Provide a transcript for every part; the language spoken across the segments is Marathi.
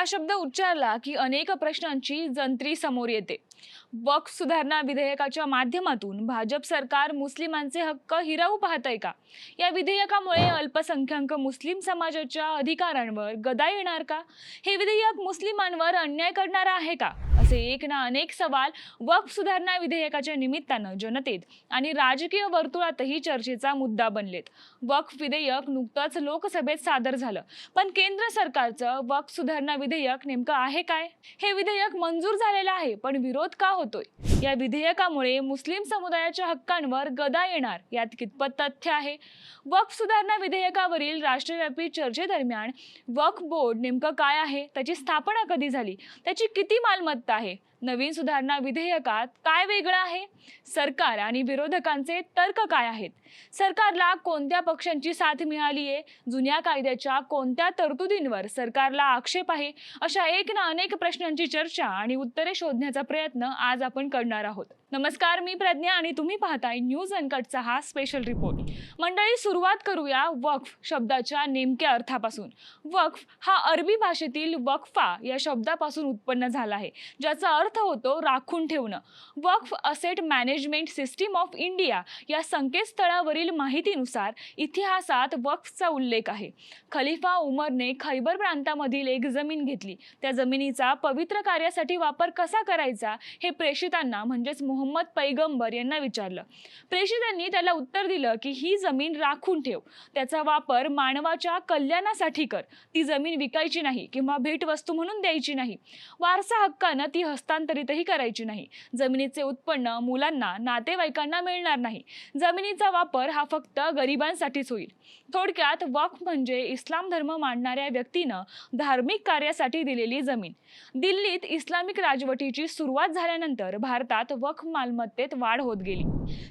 हा शब्द उच्चारला की अनेक प्रश्नांची जंत्री समोर येते. वक्फ सुधारणा विधेयकाच्या माध्यमातून भाजप सरकार मुस्लिमांचे हक्क हिरावू पाहतंय का? या विधेयकामुळे अल्पसंख्याक मुस्लिम समाजाच्या अधिकारांवर गदा येणार का? हे विधेयक मुस्लिमांवर अन्याय करणार आहे का? असे एक ना अनेक सवाल वक्फ सुधारणा विधेयकाच्या निमित्तानं जनतेत आणि राजकीय वर्तुळातही चर्चेचा मुद्दा बनलेत. वक्फ विधेयक नुकतंच लोकसभेत सादर झालं. पण केंद्र सरकारचं वक्फ सुधारणा विधेयक नेमकं आहे काय? हे विधेयक मंजूर झालेलं आहे पण विरोध का होतोय? या विधेयकामुळे मुस्लिम समुदायाच्या हक्कांवर गदा येणार यात कितपत तथ्य आहे? वक्फ सुधारणा विधेयकावरील राष्ट्रव्यापी चर्चेदरम्यान वक्फ बोर्ड नेमकं काय आहे? त्याची स्थापना कधी झाली? त्याची किती मालमत्ता आहे? नवीन सुधारणा विधेयकात काय वेगळं आहे? सरकार आणि विरोधकांचे तर्क काय आहेत? सरकारला कोणत्या पक्षांची साथ मिळाली आहे? जुन्या कायद्याच्या कोणत्या तरतुदींवर सरकारला आक्षेप आहे? अशा एक ना अनेक प्रश्नांची चर्चा आणि उत्तरे शोधण्याचा प्रयत्न आज आपण करणार आहोत. नमस्कार मी प्रज्ञा आणि तुम्ही पाहताय न्यूज अनकटचा हा स्पेशल रिपोर्ट मंडळी सुरुवात करूया वक्फ शब्दाच्या नेमक्या अर्थापासून. वक्फ हा अरबी भाषेतील वक्फा या शब्दापासून उत्पन्न झाला आहे ज्याचा अर्थ होतो राखून ठेवणं. Waqf asset management system of India या संकेतस्थळावरील माहितीनुसार इतिहासात वक्फचा उल्लेख आहे. खलिफा उमरने खैबर प्रांतामधील एक जमीन घेतली. त्या जमिनीचा पवित्र कार्यासाठी वापर कसा करायचा हे प्रेषितांना म्हणजेच मोहम्मद पैगंबर यांना विचारलं. प्रेषितांनी त्याला उत्तर दिलं की ही जमीन राखून ठेव. त्याचा वापर मानवाच्या कल्याणासाठी कर. ती जमीन विकायची नाही किंवा भेटवस्तू म्हणून द्यायची नाही. वारसा हक्कानं ती हस्तांतरितही करायची नाही. जमिनीचे उत्पन्न मुलांना नातेवाईकांना मिळणार नाही. जमिनीचा वापर हा फक्त गरिबांसाठीच होईल. थोडक्यात वक्फ म्हणजे इस्लाम धर्म मांडणाऱ्या व्यक्तीनं धार्मिक कार्यासाठी दिलेली जमीन. दिल्लीत इस्लामिक राजवटीची सुरुवात झाल्यानंतर भारतात वक्फ मालमत्तेत वाढ होत गेली.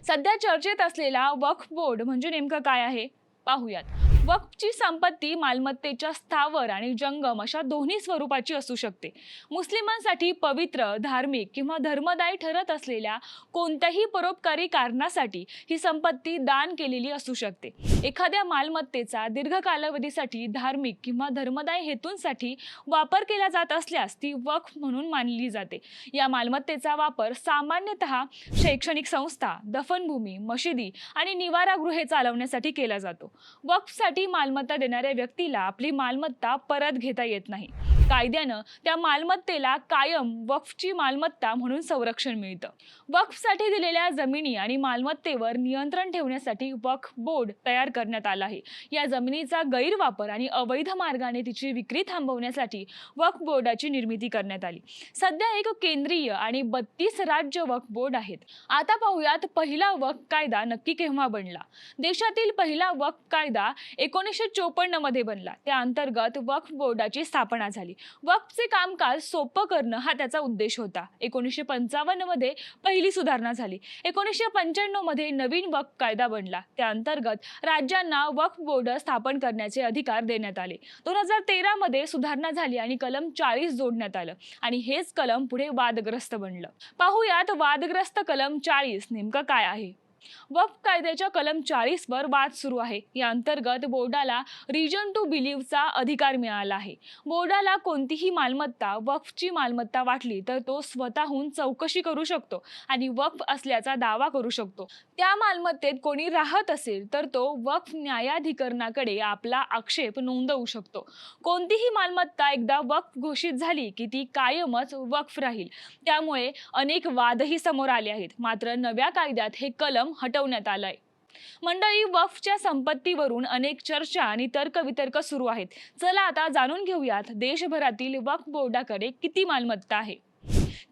सध्या चर्चेत असलेला वक्फ बोर्ड म्हणजे नेमकं काय आहे? पाहूयात. वक्फची संपत्ती मालमत्तेच्या स्थावर आणि जंगम अशा दोन्ही स्वरूपाची असू शकते. मुस्लिमांसाठी पवित्र धार्मिक किंवा धर्मदायी ठरत असलेल्या कोणत्याही परोपकारी कारणासाठी ही संपत्ती दान केलेली असू शकते. एखाद्या मालमत्तेचा दीर्घ कालावधीसाठी धार्मिक किंवा धर्मदायी हेतूंसाठी वापर केला जात असल्यास ती वक्फ म्हणून मानली जाते. या मालमत्तेचा वापर सामान्यतः शैक्षणिक संस्था दफनभूमी मशिदी आणि निवारागृहे चालवण्यासाठी केला जातो. वक्फसाठी मालमत्ता देणाऱ्या व्यक्तीला आपली मालमत्ता परत घेता येत नाही. कायद्यानं त्या मालमत्तेला कायम वक्फची मालमत्ता म्हणून संरक्षण मिळतं. वक्फसाठी दिलेल्या जमिनी आणि मालमत्तेवर नियंत्रण ठेवण्यासाठी वक्फ बोर्ड तयार करण्यात आला आहे. या जमिनीचा गैरवापर आणि अवैध मार्गाने तिची विक्री थांबवण्यासाठी वक्फ बोर्डाची निर्मिती करण्यात आली. सध्या एक केंद्रीय आणि बत्तीस राज्य वक्फ बोर्ड आहेत. आता पाहूयात पहिला वक्फ कायदा नक्की केव्हा बनला? देशातील पहिला वक्फ कायदा एकोणीसशे चोपन्नमध्ये बनला. त्या अंतर्गत वक्फ बोर्डाची स्थापना झाली. वक्फचे कामकाज सोपं करणं हा त्याचा उद्देश होता. एकोणीसशे पंचावन्नमध्ये पहिली सुधारणा झाली. एकोणीसशे पंच्याण्णवमध्ये नवीन वक्फ कायदा बनला. त्या अंतर्गत राज्यांना वक्फ बोर्ड स्थापन करण्याचे अधिकार देण्यात आले. दोन हजार तेरा मध्ये सुधारणा झाली आणि कलम चाळीस जोडण्यात आलं आणि हेच कलम पुढे वादग्रस्त बनलं. पाहूयात वादग्रस्त कलम चाळीस नेमकं काय आहे? वक्फ कायद्याच्या कलम चाळीसवर वाद सुरू आहे. या अंतर्गत बोर्डाला रिजन टू बिलीव्हचा अधिकार मिळाला आहे. बोर्डाला कोणतीही मालमत्ता वक्फची मालमत्ता वाटली तर तो स्वतःहून चौकशी करू शकतो आणि वक्फ असल्याचा दावा करू शकतो. त्या मालमत्तेत कोणी राहत असेल तर तो वक्फ न्यायाधिकरणाकडे आपला आक्षेप नोंदवू शकतो. कोणतीही मालमत्ता एकदा वक्फ घोषित झाली की ती कायमच वक्फ राहील. त्यामुळे अनेक वादही समोर आले आहेत. मात्र नव्या कायद्यात हे कलम हटवण्यात आलंय. मंडळी वफच्या संपत्तीवरून अनेक चर्चा आणि तर्कवितर्क सुरू आहेत. चला आता जाणून घेऊयात देशभरातील वक्फ बोर्डाकडे किती मालमत्ता आहे.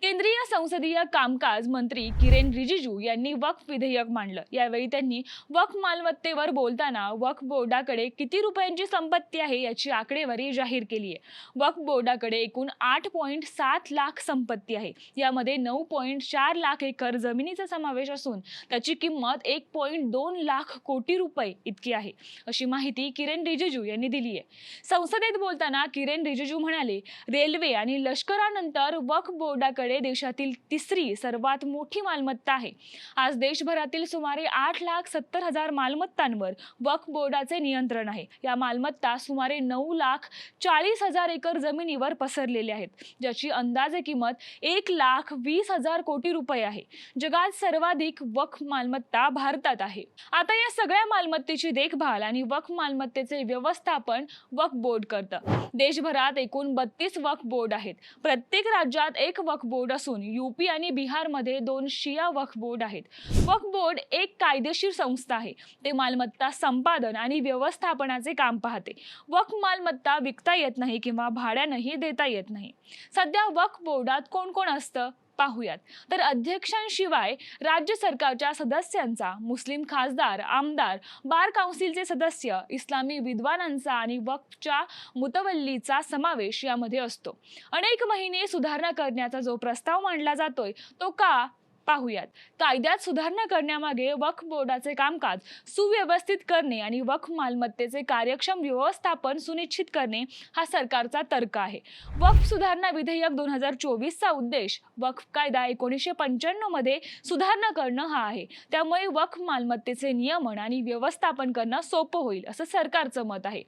केंद्रीय संसदीय कामकाज मंत्री किरेन रिजिजू यांनी वक्फ विधेयक मांडलं. यावेळी त्यांनी वक्फ मालमत्तेवर बोलताना वक्फ बोर्डाकडे किती रुपयांची संपत्ती आहे याची आकडेवारी जाहीर केली आहे. वक्फ बोर्डाकडे एकूण आठ पॉईंट सात लाख संपत्ती आहे. यामध्ये नऊ पॉईंट चार लाख एकर जमिनीचा समावेश असून त्याची किंमत एक पॉईंट दोन लाख कोटी रुपये इतकी आहे अशी माहिती किरेन रिजिजू यांनी दिली आहे. संसदेत बोलताना किरेन रिजिजू म्हणाले रेल्वे आणि लष्करानंतर वक्फ बोर्डाकडे भारताकडे देशातील तिसरी सर्वात मोठी मालमत्ता आहे. आज देशभरातील सुमारे आठ लाख सत्तर हजार मालमत्तांवर वक्फ बोर्डाचे नियंत्रण आहे. या मालमत्ता सुमारे नऊ लाख चाळीस हजार एकर जमिनीवर पसरलेल्या आहेत ज्याची अंदाजे किंमत एक लाख वीस हजार कोटी रुपये आहे. जगात सर्वाधिक वक्फ मालमत्ता भारतात आहे. आता या सगळ्या मालमत्तेची देखभाल आणि वक्फ मालमत्तेचे व्यवस्थापन वक्फ बोर्ड करतं. देशभरात एकूण बत्तीस वक्फ बोर्ड आहेत. प्रत्येक राज्यात एक वक्फ बोर्ड असून यूपी आणि बिहारमध्ये दोन शिया वक्फ बोर्ड आहेत. वक्फ बोर्ड एक कायदेशीर संस्था आहे. ते मालमत्ता संपादन आणि व्यवस्थापनाचे काम पाहते. वक्फ मालमत्ता विकता येत नाही किंवा भाड्यानंही देता येत नाही. सध्या वक्फ बोर्डात कोण कोण असतं? पाहूयात. तर अध्यक्षांशिवाय राज्य सरकारच्या सदस्यांचा मुस्लिम खासदार आमदार बार काउन्सिलचे सदस्य इस्लामी विद्वानांचा आणि वक्फच्या मुतवल्लीचा समावेश यामध्ये असतो. अनेक महिने सुधारणा करण्याचा जो प्रस्ताव मांडला जातोय तो का पाहूयात. कायद्यात सुधारणा करण्यामागे वक्फ बोर्डाचे कामकाज सुव्यवस्थित करणे आणि वक्फ मालमत्तेचे कार्यक्षम व्यवस्थापन सुनिश्चित करणे हा सरकारचा तर्क आहे. वक्फ सुधारणा विधेयक दोन हजार चोवीसचा उद्देश वक्फ कायदा एकोणीसशे पंच्याण्णवमध्ये सुधारणा करणं हा आहे. त्यामुळे वक्फ मालमत्तेचे नियमन आणि व्यवस्थापन करणं सोपं होईल असं सरकारचं मत आहे.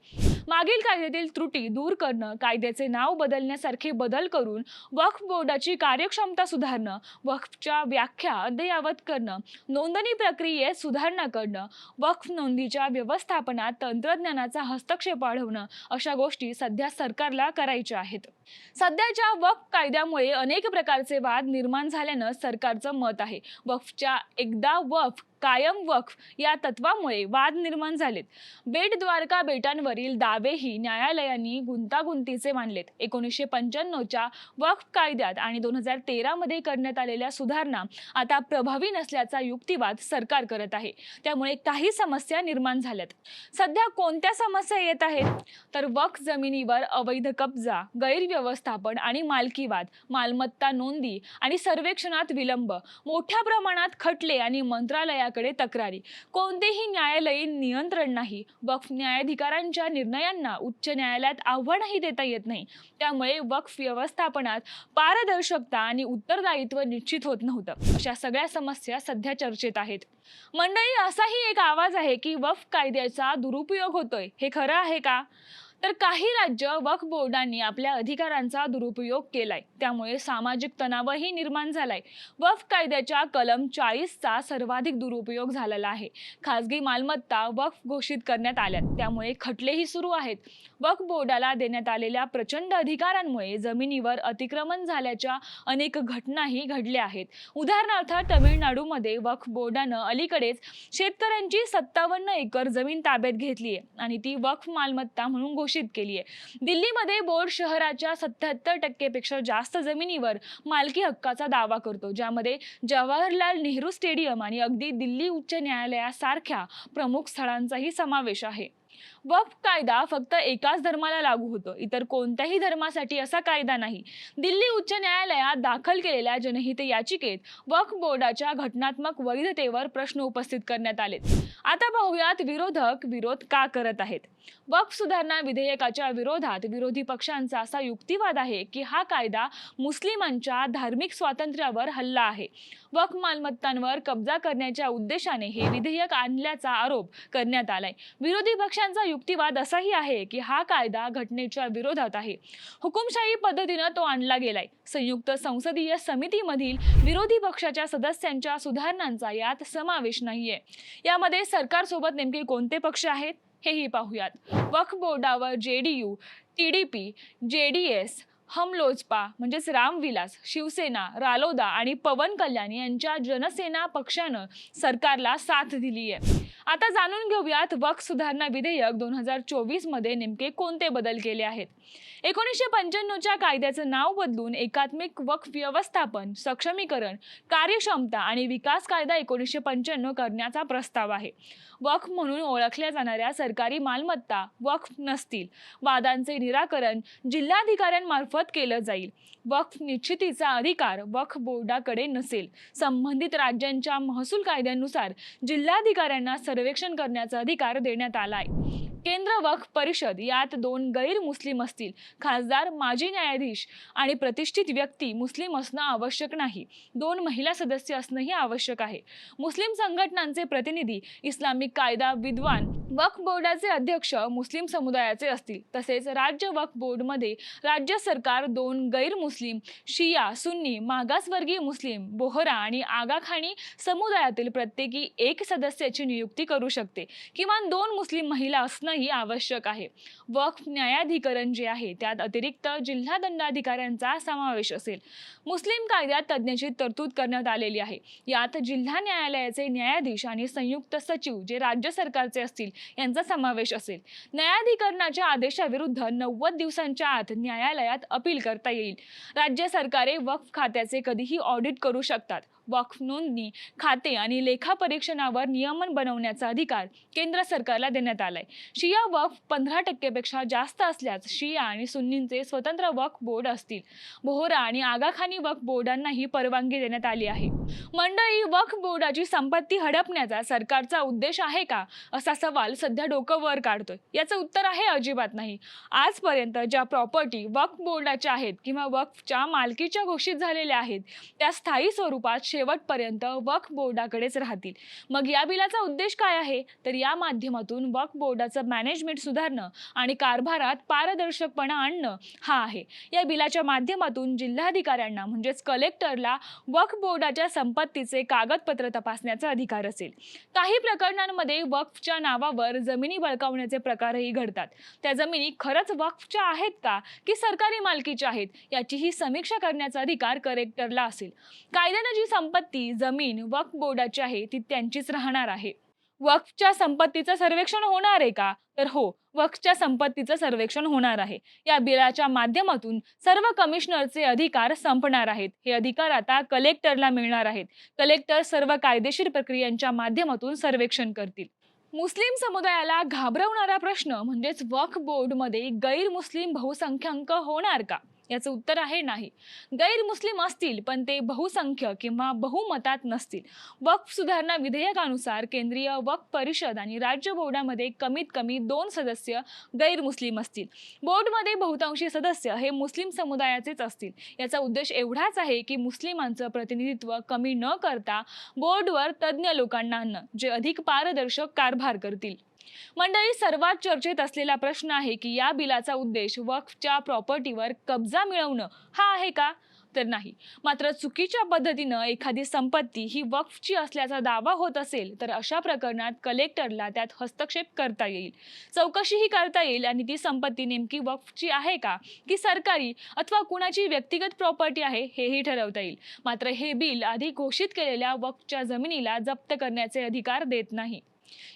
मागील कायद्यातील त्रुटी दूर करणं कायद्याचे नाव बदलण्यासारखे बदल करून वक्फ बोर्डाची कार्यक्षमता सुधारणं वक्फच्या व्याख्या अद्ययावत करणं नोंदणी प्रक्रियेत सुधारणा करणं वक्फ नोंदीच्या व्यवस्थापनात तंत्रज्ञानाचा हस्तक्षेप वाढवणं अशा गोष्टी सध्या सरकारला करायच्या आहेत. सध्याच्या वक्फ कायद्यामुळे अनेक प्रकारचे वाद निर्माण झाल्यानं सरकारचं मत आहे. वक्फच्या एकदा वक्फ कायम वक्फ या तत्वामुळे वाद निर्माण झालेत. बेट द्वारका बेटांवरील दावेही न्यायालयांनी गुंतागुंतीचे मानलेत. एकोणीसशे पंच्याण्णवच्या वक्फ कायद्यात आणि दोन हजार तेरामध्ये करण्यात आलेल्या सुधारणा आता प्रभावी नसल्याचा युक्तिवाद सरकार करत आहे. त्यामुळे काही समस्या निर्माण झाल्यात. सध्या कोणत्या समस्या येत आहेत? तर वक्फ जमिनीवर अवैध कब्जा गैरव्यवस्थापन आणि मालकीवाद मालमत्ता नोंदी आणि सर्वेक्षणात विलंब मोठ्या प्रमाणात खटले आणि न्यायालयाकडे तक्रारी. कोणतेही न्यायालयीन नियंत्रण नाही. वक्फ न्यायाधिकारांच्या निर्णयांना उच्च न्यायालयात आव्हानही देता येत नाही. त्यामुळे वक्फ व्यवस्थापनात पारदर्शकता आणि उत्तरदायित्व निश्चित होत नव्हतं. अशा सगळ्या समस्या सध्या चर्चेत आहेत. मंडळी असाही एक आवाज आहे की वफ कायद्याचा दुरुपयोग होतोय. हे खरं आहे का? तर काही राज्य वक्फ बोर्डांनी आपल्या अधिकारांचा दुरुपयोग केलाय. त्यामुळे सामाजिक तणावही निर्माण झालाय. वक्फ कायद्याच्या कलम चाळीसचा सर्वाधिक दुरुपयोग झालेला आहे. खासगी मालमत्ता वक्फ घोषित करण्यात आल्यात. त्यामुळे खटलेही सुरू आहेत. वक्फ बोर्डाला देण्यात आलेल्या प्रचंड अधिकारांमुळे जमिनीवर अतिक्रमण झाल्याच्या अनेक घटनाही घडल्या आहेत. उदाहरणार्थ तमिळनाडूमध्ये वक्फ बोर्डानं अलीकडेच शेतकऱ्यांची सत्तावन्न एकर जमीन ताब्यात घेतली आहे आणि ती वक्फ मालमत्ता म्हणून घोषित केली आहे. दिल्लीमध्ये बोर्ड शहराच्या सत्याहत्तर टक्केपेक्षा जास्त जमिनीवर मालकी हक्काचा दावा करतो ज्यामध्ये जवाहरलाल नेहरू स्टेडियम आणि अगदी दिल्ली उच्च न्यायालयासारख्या प्रमुख स्थळांचाही समावेश आहे. वक्फ कायदा फक्त एकाच धर्माला लागू होतो. इतर कोणत्याही धर्मासाठी असा कायदा नाही. दिल्ली उच्च न्यायालयात दाखल केलेल्या जनहित याचिकेत वक्फ बोर्डाच्या घटनात्मक वैधतेवर प्रश्न उपस्थित करण्यात आले आता पाहूयात विरोधक विरोध का करत आहेत? वक्फ सुधारणा विधेयकाच्या विरोधात विरोधी पक्षांचा असा युक्तिवाद आहे की हा कायदा मुस्लिमांच्या धार्मिक स्वातंत्र्यावर हल्ला आहे. वक्फ मालमत्तांवर कब्जा करण्याच्या उद्देशाने हे विधेयक आणल्याचा आरोप करण्यात आलाय. विरोधी पक्षांचा युक्तिवाद असाही आहे की हा कायदा घटनेच्या विरोधात आहे. हुकुमशाही पद्धतीनं तो आणला गेलाय. संयुक्त संसदीय समितीमधील विरोधी पक्षाच्या सदस्यांच्या सुधारणांचा यात समावेश नाहीये. यामध्ये सरकारसोबत नेमके कोणते पक्ष आहेत हेही पाहूयात. वक्फ बोर्डावर जे डी एस हम लोजपा म्हणजेच रामविलास शिवसेना रालोदा आणि पवन कल्याण यांच्या जनसेना पक्षानं सरकारला साथ दिली आहे. आता जाणून घेऊयात वक्फ सुधारणा विधेयक दोन हजार चोवीसमध्ये नेमके कोणते बदल केले आहेत. एकोणीसशे पंच्याण्णवच्या कायद्याचं नाव बदलून एकात्मिक वक्फ व्यवस्थापन सक्षमीकरण कार्यक्षमता आणि विकास कायदा एकोणीसशे पंच्याण्णव करण्याचा प्रस्ताव आहे. वक्फ म्हणून ओळखल्या जाणाऱ्या सरकारी मालमत्ता वक्फ नसतील. वादांचे निराकरण जिल्हाधिकाऱ्यांमार्फत केलं जाईल. वक्फ निश्चितीचा अधिकार वक्फ बोर्डाकडे नसेल. संबंधित राज्यांच्या महसूल कायद्यानुसार जिल्हाधिकाऱ्यांना सर्वेक्षण करण्याचा अधिकार देण्यात आलाय. केंद्र वक्फ परिषद यात दोन गैर मुस्लिम असतील. खासदार माजी न्यायाधीश आणि प्रतिष्ठित व्यक्ती मुस्लिम असणं आवश्यक नाही. दोन महिला सदस्य असणंही आवश्यक आहे. मुस्लिम संघटनांचे प्रतिनिधी इस्लामिक कायदा विद्वान वक्फ बोर्डाचे अध्यक्ष मुस्लिम समुदायाचे असतील. तसेच राज्य वक्फ बोर्डमध्ये राज्य सरकार दोन गैर मुस्लिम शिया सुन्नी मागासवर्गीय मुस्लिम बोहरा आणि आगाखाणी समुदायातील प्रत्येकी एक सदस्याची नियुक्ती करू शकते. किमान दोन मुस्लिम महिला असणं असणंही आवश्यक आहे. वक्फ न्यायाधिकरण जे आहे त्यात अतिरिक्त जिल्हा दंडाधिकाऱ्यांचा समावेश असेल. मुस्लिम कायद्यात तज्ज्ञाची तरतूद करण्यात आलेली आहे. यात जिल्हा न्यायालयाचे न्यायाधीश आणि संयुक्त सचिव जे राज्य सरकारचे असतील यांचा समावेश असेल. न्यायाधिकरणाच्या आदेशाविरुद्ध नव्वद दिवसांच्या आत न्यायालयात अपील करता येईल. राज्य सरकारे वक्फ खात्याचे कधीही ऑडिट करू शकतात. वक्फ नोंदणी खाते आणि लेखापरीक्षणावर नियमन बनवण्याचा अधिकार केंद्र सरकारला देण्यात आलाय. शिया वक्फ पंधरा टक्केपेक्षा जास्त असल्यास शिया आणि सुन्नींचे स्वतंत्र वक्फ बोर्ड असतील. बोहरा आणि आगाखानी वक्फ बोर्डांनाही परवानगी देण्यात आली आहे. मंडळी वक्फ बोर्डाची संपत्ती हडपण्याचा सरकारचा उद्देश आहे का? असा सवाल सध्या डोकं वर काढतोय. याचं उत्तर आहे अजिबात नाही. आजपर्यंत ज्या प्रॉपर्टी वक्फ बोर्डाच्या आहेत किंवा वक्फच्या मालकीच्या घोषित झालेल्या आहेत त्या स्थायी स्वरूपात शेवटपर्यंत वक्फ बोर्डाकडेच राहतील. मग या बिलाचा उद्देश काय आहे? तर या माध्यमातून वक्फ बोर्डाचं मॅनेजमेंट सुधारणं आणि कारभारात पारदर्शकपणा आणणं हा आहे. या बिलाच्या माध्यमातून जिल्हाधिकाऱ्यांना म्हणजेच कलेक्टरला वक्फ बोर्डाच्या संपत्तीचे कागदपत्र तपासण्याचा अधिकार असेल. काही प्रकरणांमध्ये वक्फच्या नावावर जमिनी बळकावण्याचे प्रकारही घडतात. त्या जमिनी खरंच वक्फच्या आहेत का? की सरकारी मालकीच्या आहेत? याचीही समीक्षा करण्याचा अधिकार कलेक्टरला असेल. कायद्यानं जी संपत्ती जमीन वक्फ बोर्डाची आहे ती त्यांचीच राहणार आहे. वक्फच्या संपत्तीचं सर्वेक्षण होणार आहे का? तर हो वक्फच्या संपत्तीचं सर्वेक्षण होणार आहे. या बिलाच्या माध्यमातून सर्व कमिशनरचे अधिकार संपणार आहेत. हे अधिकार आता कलेक्टरला मिळणार आहेत. कलेक्टर सर्व कायदेशीर प्रक्रियांच्या माध्यमातून सर्वेक्षण करतील. मुस्लिम समुदायाला घाबरवणारा प्रश्न म्हणजेच वक्फ बोर्डमध्ये गैरमुस्लिम बहुसंख्याक होणार का? याचं उत्तर आहे नाही. गैरमुस्लिम असतील पण ते बहुसंख्य किंवा बहुमतात नसतील. वक्फ सुधारणा विधेयकानुसार केंद्रीय वक्फ परिषद आणि राज्य बोर्डामध्ये कमीत कमी दोन सदस्य गैरमुस्लिम असतील. बोर्डमध्ये बहुतांशी सदस्य हे मुस्लिम समुदायाचेच असतील. याचा उद्देश एवढाच आहे की मुस्लिमांचं प्रतिनिधित्व कमी न करता बोर्डवर तज्ज्ञ लोकांना आणणं जे अधिक पारदर्शक कारभार करतील. मंडळी सर्वात चर्चेत असलेला प्रश्न आहे की या बिलाचा उद्देश वक्फच्या प्रॉपर्टीवर कब्जा मिळवणं हा आहे का? तर नाही. मात्र चुकीच्या पद्धतीनं एखादी संपत्ती ही वक्फची असल्याचा दावा होत असेल तर अशा प्रकरणात कलेक्टरला त्यात हस्तक्षेप करता येईल. चौकशीही करता येईल आणि ती संपत्ती नेमकी वक्फची आहे का? की सरकारी अथवा कुणाची व्यक्तिगत प्रॉपर्टी आहे हेही ठरवता येईल. मात्र हे बिल आधी घोषित केलेल्या वक्फच्या जमिनीला जप्त करण्याचे अधिकार देत नाही.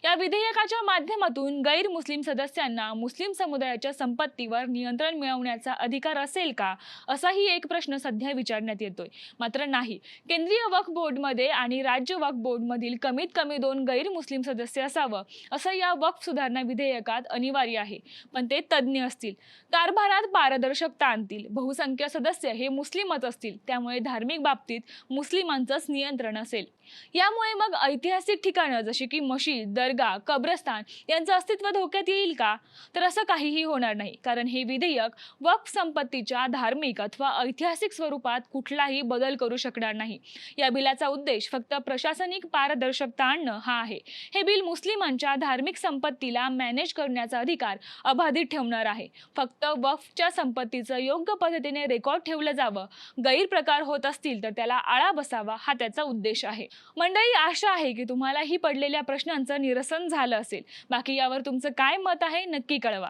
या विधेयकाच्या माध्यमातून गैर मुस्लिम सदस्यांना मुस्लिम समुदायाच्या संपत्तीवर नियंत्रण मिळवण्याचा अधिकार असेल का असाही एक प्रश्न सध्या विचारण्यात येतोय. मात्र नाही. केंद्रीय वक्फ बोर्डमध्ये आणि राज्य वक्फ बोर्डमधील कमीत कमी दोन गैर मुस्लिम सदस्य असावं असं या वक्फ सुधारणा विधेयकात अनिवार्य आहे. पण ते तज्ज्ञ असतील. कारभारात पारदर्शकता आणतील. बहुसंख्य सदस्य हे मुस्लिमच असतील. त्यामुळे धार्मिक बाबतीत मुस्लिमांचंच नियंत्रण असेल. यामुळे मग ऐतिहासिक ठिकाणं जशी की मशीद दर्गा कब्रस्तान यांचं अस्तित्व धोक्यात येईल का? तर असं काहीही होणार नाही कारण हे विधेयक वक्फ संपत्तीच्या धार्मिक अथवा ऐतिहासिक स्वरूपात कुठलाही बदल करू शकणार नाही. या बिलाचा उद्देश फक्त प्रशासनिक पारदर्शकता आणणं हा आहे. हे बिल मुस्लिमांच्या धार्मिक संपत्तीला मॅनेज करण्याचा अधिकार अबाधित ठेवणार आहे. फक्त वक्फच्या संपत्तीचं योग्य पद्धतीने रेकॉर्ड ठेवलं जावं गैरप्रकार होत असतील तर त्याला आळा बसावा हा त्याचा उद्देश आहे. मंडळी आशा आहे की तुम्हाला ही पडलेल्या प्रश्नांचं निरसन झालं असेल. बाकी यावर तुमचं काय मत आहे नक्की कळवा.